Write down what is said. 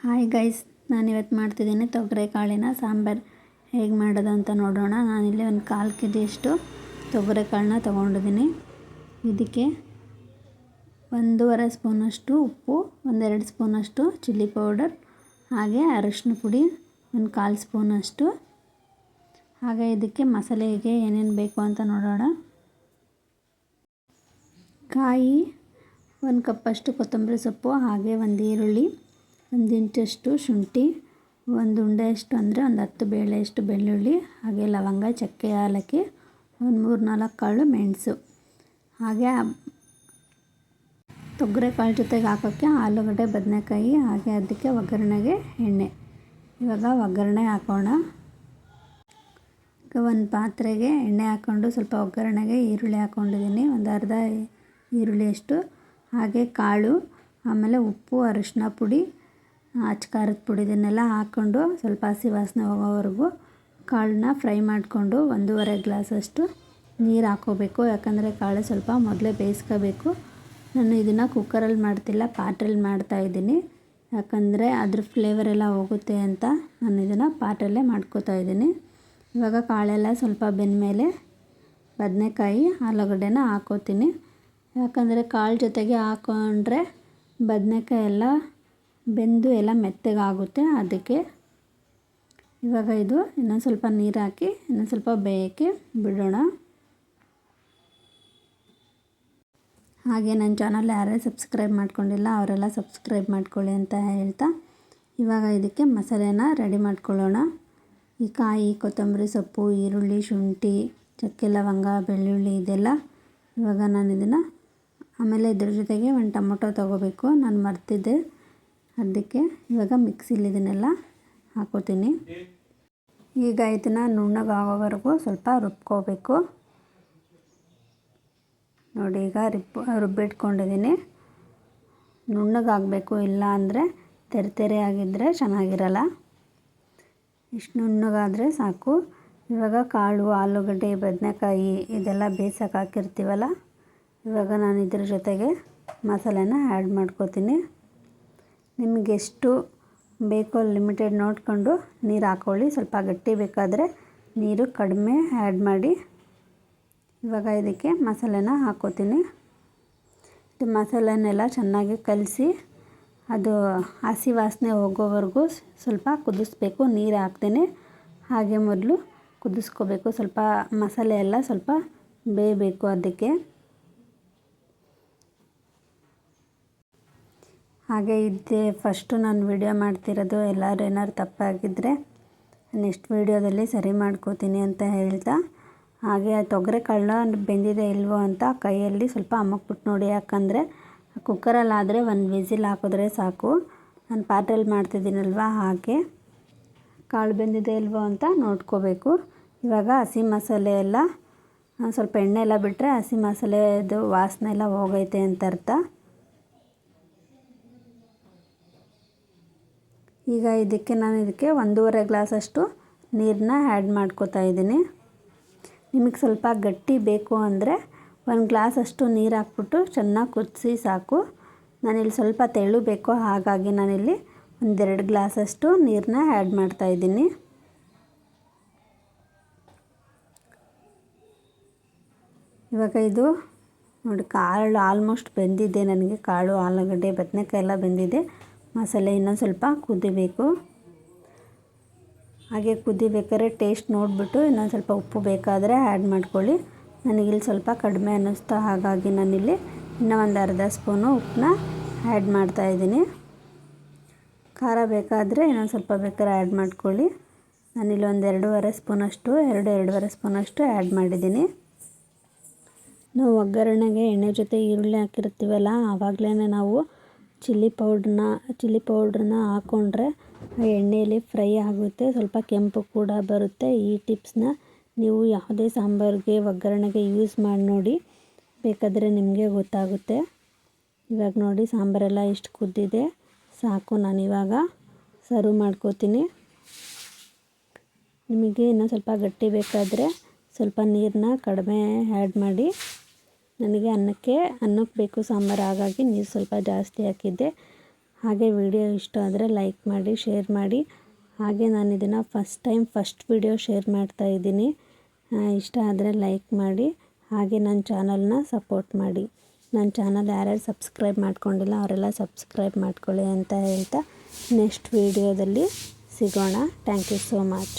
Hi guys ನಾನು ಇವತ್ತು ಮಾಡ್ತಿದ್ದೀನಿ ತೊಗರೆ ಕಾಳಿನ ಸಾಂಬಾರು. ಹೇಗೆ ಮಾಡೋದು ಅಂತ ನೋಡೋಣ. ನಾನಿಲ್ಲಿ ಒಂದು ಕಾಲು ಕೆ ಜಿಯಷ್ಟು ತೊಗರೆ ಕಾಳನ್ನ ತೊಗೊಂಡಿದ್ದೀನಿ. ಇದಕ್ಕೆ ಒಂದೂವರೆ ಸ್ಪೂನಷ್ಟು ಉಪ್ಪು, ಒಂದೆರಡು ಸ್ಪೂನಷ್ಟು ಚಿಲ್ಲಿ ಪೌಡರ್, ಹಾಗೆ ಅರಶಿನ ಪುಡಿ, ಒಂದು ಕಾಲು ಸ್ಪೂನಷ್ಟು. ಹಾಗೆ ಇದಕ್ಕೆ ಮಸಾಲೆಗೆ ಏನೇನು ಬೇಕು ಅಂತ ನೋಡೋಣ. ಕಾಯಿ ಒಂದು ಕಪ್ಪಷ್ಟು ಕೊತ್ತಂಬರಿ ಸೊಪ್ಪು, ಹಾಗೆ ಒಂದು ಈರುಳ್ಳಿ. ಒಂದು ಶುಂಠಿ, ಒಂದು ಉಂಡೆಯಷ್ಟು ಅಂದರೆ ಒಂದು ಹತ್ತು ಬೇಳೆಯಷ್ಟು ಬೆಳ್ಳುಳ್ಳಿ, ಹಾಗೆ ಲವಂಗ, ಚಕ್ಕೆ, ಏಲಕ್ಕಿ, ಒಂದು ಮೂರು ನಾಲ್ಕು ಕಾಳು ಮೆಣಸು. ಹಾಗೆ ತೊಗರೆ ಕಾಳು ಜೊತೆಗೆ ಹಾಕೋಕ್ಕೆ ಆಲೂಗಡ್ಡೆ, ಬದನೆಕಾಯಿ, ಹಾಗೆ ಅದಕ್ಕೆ ಒಗ್ಗರಣೆಗೆ ಎಣ್ಣೆ. ಇವಾಗ ಒಗ್ಗರಣೆ ಹಾಕೋಣ. ಈಗ ಒಂದು ಪಾತ್ರೆಗೆ ಎಣ್ಣೆ ಹಾಕ್ಕೊಂಡು ಸ್ವಲ್ಪ ಒಗ್ಗರಣೆಗೆ ಈರುಳ್ಳಿ ಹಾಕ್ಕೊಂಡಿದ್ದೀನಿ. ಒಂದು ಅರ್ಧ ಈರುಳ್ಳಿಯಷ್ಟು ಹಾಗೆ ಕಾಳು, ಆಮೇಲೆ ಉಪ್ಪು ಅರಿಶಿನ ಪುಡಿ ಅಚ್ಚ ಖಾರದ ಪುಡಿ ಇದನ್ನೆಲ್ಲ ಹಾಕ್ಕೊಂಡು ಸ್ವಲ್ಪ ಹಸಿ ವಾಸನೆ ಹೋಗೋವರೆಗೂ ಕಾಳನ್ನ ಫ್ರೈ ಮಾಡಿಕೊಂಡು ಒಂದೂವರೆ ಗ್ಲಾಸಷ್ಟು ನೀರು ಹಾಕೋಬೇಕು ಯಾಕಂದರೆ ಕಾಳು ಸ್ವಲ್ಪ ಮೊದಲೇ ಬೇಯಿಸ್ಕೋಬೇಕು. ನಾನು ಇದನ್ನು ಕುಕ್ಕರಲ್ಲಿ ಮಾಡ್ತಿಲ್ಲ ಪಾತ್ರೆಯಲ್ಲಿ ಮಾಡ್ತಾಯಿದ್ದೀನಿ ಯಾಕಂದರೆ ಅದ್ರ ಫ್ಲೇವರ್ ಎಲ್ಲ ಹೋಗುತ್ತೆ ಅಂತ ನಾನು ಇದನ್ನು ಪಾತ್ರೆಯಲ್ಲೇ ಮಾಡ್ಕೋತಾ ಇದ್ದೀನಿ. ಇವಾಗ ಕಾಳೆಲ್ಲ ಸ್ವಲ್ಪ ಬೆಂದಮೇಲೆ ಬದನೆಕಾಯಿ, ಆಲೂಗಡ್ಡೆನ ಹಾಕೋತೀನಿ. ಯಾಕಂದರೆ ಕಾಳು ಜೊತೆಗೆ ಹಾಕೊಂಡ್ರೆ ಬದನೆಕಾಯಿ ಎಲ್ಲ ಬೆಂದು ಎಲ್ಲ ಮೆತ್ತಗಾಗುತ್ತೆ, ಅದಕ್ಕೆ ಇವಾಗ ಇದು ಇನ್ನೊಂದು ಸ್ವಲ್ಪ ನೀರು ಹಾಕಿ, ಇನ್ನೊಂದು ಸ್ವಲ್ಪ ಬೇಯಕ್ಕೆ ಬಿಡೋಣ. ಹಾಗೆ ನನ್ನ ಚಾನಲ್ ಯಾರೇ ಸಬ್ಸ್ಕ್ರೈಬ್ ಮಾಡ್ಕೊಂಡಿಲ್ಲ, ಅವರೆಲ್ಲ ಸಬ್ಸ್ಕ್ರೈಬ್ ಮಾಡ್ಕೊಳ್ಳಿ ಅಂತ ಹೇಳ್ತಾ, ಇವಾಗ ಇದಕ್ಕೆ ಮಸಾಲೆನ ರೆಡಿ ಮಾಡ್ಕೊಳ್ಳೋಣ. ಈ ಕಾಯಿ, ಕೊತ್ತಂಬರಿ ಸೊಪ್ಪು, ಈರುಳ್ಳಿ, ಶುಂಠಿ, ಚಕ್ಕೆ, ಲವಂಗ, ಬೆಳ್ಳುಳ್ಳಿ ಇದೆಲ್ಲ ಇವಾಗ ನಾನು ಇದನ್ನು ಆಮೇಲೆ ಇದ್ರ ಜೊತೆಗೆ ಒಂದು ಟೊಮೊಟೊ ತೊಗೋಬೇಕು, ನಾನು ಮರ್ತಿದ್ದೆ. ಅದಕ್ಕೆ ಇವಾಗ ಮಿಕ್ಸಿಲಿ ಇದನ್ನೆಲ್ಲ ಹಾಕೋತೀನಿ ಈಗ ಇದನ್ನು ನುಣ್ಣಗಾಗೋವರೆಗೂ ಸ್ವಲ್ಪ ರುಬ್ಕೋಬೇಕು. ನೋಡಿ, ಈಗ ರಿಬ್ ರುಬ್ಬಿಟ್ಕೊಂಡಿದ್ದೀನಿ. ನುಣ್ಣಗಾಗಬೇಕು ಇಲ್ಲ ಅಂದರೆ ತೆರೆ ತೆರೆ ಆಗಿದ್ದರೆ ಚೆನ್ನಾಗಿರಲ್ಲ. ಇಷ್ಟು ನುಣ್ಣಗಾದರೆ ಸಾಕು. ಇವಾಗ ಕಾಳು, ಆಲೂಗಡ್ಡೆ, ಬದನೆಕಾಯಿ ಇದೆಲ್ಲ ಬೇಯಿಸೋಕೆ ಹಾಕಿರ್ತೀವಲ್ಲ, ಇವಾಗ ನಾನು ಇದ್ರ ಜೊತೆಗೆ ಮಸಾಲೆನ ಆ್ಯಡ್ ಮಾಡ್ಕೋತೀನಿ. ನಿಮಗೆ ಎಷ್ಟು ಬೇಕೋ ಲಿಮಿಟೆಡ್ ನೋಡಿಕೊಂಡು ನೀರು ಹಾಕ್ಕೊಳ್ಳಿ ಸ್ವಲ್ಪ ಗಟ್ಟಿ ಬೇಕಾದರೆ ನೀರು ಕಡಿಮೆ ಆ್ಯಡ್ ಮಾಡಿ. ಇವಾಗ ಇದಕ್ಕೆ ಮಸಾಲೆನ ಹಾಕೋತೀನಿ. ಇದು ಮಸಾಲೆನೆಲ್ಲ ಚೆನ್ನಾಗಿ ಕಲಸಿ, ಅದು ಹಸಿ ವಾಸನೆ ಹೋಗೋವರೆಗೂ ಸ್ವಲ್ಪ ಕುದಿಸ್ಬೇಕು. ನೀರು ಹಾಕ್ತೇನೆ. ಹಾಗೆ ಮೊದಲು ಕುದಿಸ್ಕೋಬೇಕು. ಸ್ವಲ್ಪ ಮಸಾಲೆ ಎಲ್ಲ ಸ್ವಲ್ಪ ಬೇಯಬೇಕು ಅದಕ್ಕೆ. ಹಾಗೆ ಇದ್ದೆ. ಫಸ್ಟು ನಾನು ವಿಡಿಯೋ ಮಾಡ್ತಿರೋದು ಎಲ್ಲರೂ ಏನಾದ್ರು ತಪ್ಪಾಗಿದ್ದರೆ ನೆಕ್ಸ್ಟ್ ವೀಡಿಯೋದಲ್ಲಿ ಸರಿ ಮಾಡ್ಕೋತೀನಿ ಅಂತ ಹೇಳ್ತಾ ಹಾಗೆ ಆ ತೊಗರೆ ಕಳ್ಳ ಬೆಂದಿದೆ ಇಲ್ವೋ ಅಂತ ಕೈಯಲ್ಲಿ ಸ್ವಲ್ಪ ಅಮ್ಮಕ್ಬಿಟ್ಟು ನೋಡಿ, ಯಾಕಂದರೆ ಕುಕ್ಕರಲ್ಲಾದರೆ ಒಂದು ವಿಸಿಲ್ ಹಾಕಿದ್ರೆ ಸಾಕು. ನಾನು ಪಾತ್ರೆಯಲ್ಲಿ ಮಾಡ್ತಿದ್ದೀನಲ್ವ, ಹಾಗೆ ಕಾಳು ಬೆಂದಿದೆ ಇಲ್ವೋ ಅಂತ ನೋಡ್ಕೋಬೇಕು. ಇವಾಗ ಹಸಿ ಮಸಾಲೆ ಎಲ್ಲ, ಸ್ವಲ್ಪ ಎಣ್ಣೆ ಎಲ್ಲ ಬಿಟ್ಟರೆ ಹಸಿ ಮಸಾಲೆದು ವಾಸನೆ ಎಲ್ಲ ಹೋಗೈತೆ ಅಂತ ಅರ್ಥ. ಈಗ ಇದಕ್ಕೆ ನಾನು ಇದಕ್ಕೆ ಒಂದೂವರೆ ಗ್ಲಾಸಷ್ಟು ನೀರನ್ನ ಆ್ಯಡ್ ಮಾಡ್ಕೋತಾ ಇದ್ದೀನಿ. ನಿಮಗೆ ಸ್ವಲ್ಪ ಗಟ್ಟಿ ಬೇಕು ಅಂದರೆ ಒಂದು ಗ್ಲಾಸಷ್ಟು ನೀರು ಹಾಕ್ಬಿಟ್ಟು ಚೆನ್ನಾಗಿ ಕುದಿಸಿ ಸಾಕು. ನಾನಿಲ್ಲಿ ಸ್ವಲ್ಪ ತೆಳು ಬೇಕು, ಹಾಗಾಗಿ ನಾನಿಲ್ಲಿ ಒಂದೆರಡು ಗ್ಲಾಸಷ್ಟು ನೀರನ್ನ ಆ್ಯಡ್ ಮಾಡ್ತಾಯಿದ್ದೀನಿ ಇವಾಗ ಇದು ನೋಡಿ ಕಾಳು ಆಲ್ಮೋಸ್ಟ್ ಬೆಂದಿದೆ, ನನಗೆ ಕಾಳು, ಆಲೂಗಡ್ಡೆ ಬದನೆಕಾಯಿ ಎಲ್ಲ ಬೆಂದಿದೆ. ಮಸಾಲೆ ಇನ್ನೊಂದು ಸ್ವಲ್ಪ ಕುದಿಬೇಕು. ಹಾಗೆ ಕುದಿಬೇಕಾದ್ರೆ ಟೇಸ್ಟ್ ನೋಡಿಬಿಟ್ಟು ಇನ್ನೊಂದು ಸ್ವಲ್ಪ ಉಪ್ಪು ಬೇಕಾದರೆ ಆ್ಯಡ್ ಮಾಡ್ಕೊಳ್ಳಿ. ನನಗಿಲ್ಲಿ ಸ್ವಲ್ಪ ಕಡಿಮೆ ಅನ್ನಿಸ್ತಾ ಹಾಗಾಗಿ ನಾನಿಲ್ಲಿ ಇನ್ನೂ ಒಂದು ಅರ್ಧ ಸ್ಪೂನು ಉಪ್ಪನ್ನ ಆ್ಯಡ್ ಮಾಡ್ತಾಯಿದ್ದೀನಿ ಖಾರ ಬೇಕಾದರೆ ಇನ್ನೊಂದು ಸ್ವಲ್ಪ ಬೇಕಾದ್ರೆ ಆ್ಯಡ್ ಮಾಡ್ಕೊಳ್ಳಿ. ನಾನಿಲ್ಲಿ ಒಂದು ಎರಡೂವರೆ ಸ್ಪೂನಷ್ಟು, ಎರಡು ಎರಡೂವರೆ ಸ್ಪೂನಷ್ಟು ಆ್ಯಡ್ ಮಾಡಿದ್ದೀನಿ. ನಾವು ಒಗ್ಗರಣೆಗೆ ಎಣ್ಣೆ ಜೊತೆ ಈರುಳ್ಳಿ ಹಾಕಿರ್ತೀವಲ್ಲ ಆವಾಗಲೇ ನಾವು ಚಿಲ್ಲಿ ಪೌಡ್ರನ್ನ ಚಿಲ್ಲಿ ಪೌಡ್ರನ್ನ ಹಾಕ್ಕೊಂಡ್ರೆ ಎಣ್ಣೆಯಲ್ಲಿ ಫ್ರೈ ಆಗುತ್ತೆ. ಸ್ವಲ್ಪ ಕೆಂಪು ಕೂಡ ಬರುತ್ತೆ ಈ ಟಿಪ್ಸ್ನ. ನೀವು ಯಾವುದೇ ಸಾಂಬಾರಿಗೆ, ಒಗ್ಗರಣೆಗೆ ಯೂಸ್ ಮಾಡಿ ನೋಡಿ. ಬೇಕಾದರೆ ನಿಮಗೆ ಗೊತ್ತಾಗುತ್ತೆ. ಇವಾಗ ನೋಡಿ ಸಾಂಬಾರೆಲ್ಲ ಇಷ್ಟು ಕುದ್ದಿದೆ. ಸಾಕು ನಾನಿವಾಗ ಸರ್ವ್ ಮಾಡ್ಕೋತೀನಿ. ನಿಮಗೆ ಇನ್ನೂ ಸ್ವಲ್ಪ ಗಟ್ಟಿ ಬೇಕಾದರೆ ಸ್ವಲ್ಪ ನೀರನ್ನ ಕಡಿಮೆ ಆ್ಯಡ್ ಮಾಡಿ. ನನಗೆ ಅನ್ನಕ್ಕೆ ಅನ್ನಕ್ಕೆ ಬೇಕು ಸಾಂಬಾರು, ಹಾಗಾಗಿ ನೀರು ಸ್ವಲ್ಪ ಜಾಸ್ತಿ ಹಾಕಿದ್ದೆ. ಹಾಗೆ ವಿಡಿಯೋ ಇಷ್ಟ ಆದರೆ ಲೈಕ್ ಮಾಡಿ ಶೇರ್ ಮಾಡಿ. ಹಾಗೆ ನಾನು ಇದನ್ನು first time first video share ಮಾಡ್ತಾ ಇದ್ದೀನಿ. ಇಷ್ಟ ಆದರೆ ಲೈಕ್ ಮಾಡಿ. ಹಾಗೆ ನನ್ನ ಚಾನಲ್ನ ಸಪೋರ್ಟ್ ಮಾಡಿ. ನನ್ನ ಚಾನಲ್ ಯಾರ್ಯಾರು ಸಬ್ಸ್ಕ್ರೈಬ್ ಮಾಡ್ಕೊಂಡಿಲ್ಲ ಅವರೆಲ್ಲ ಸಬ್ಸ್ಕ್ರೈಬ್ ಮಾಡ್ಕೊಳ್ಳಿ ಅಂತ ಹೇಳ್ತಾ ನೆಕ್ಸ್ಟ್ ವಿಡಿಯೋದಲ್ಲಿ ಸಿಗೋಣ. Thank you so much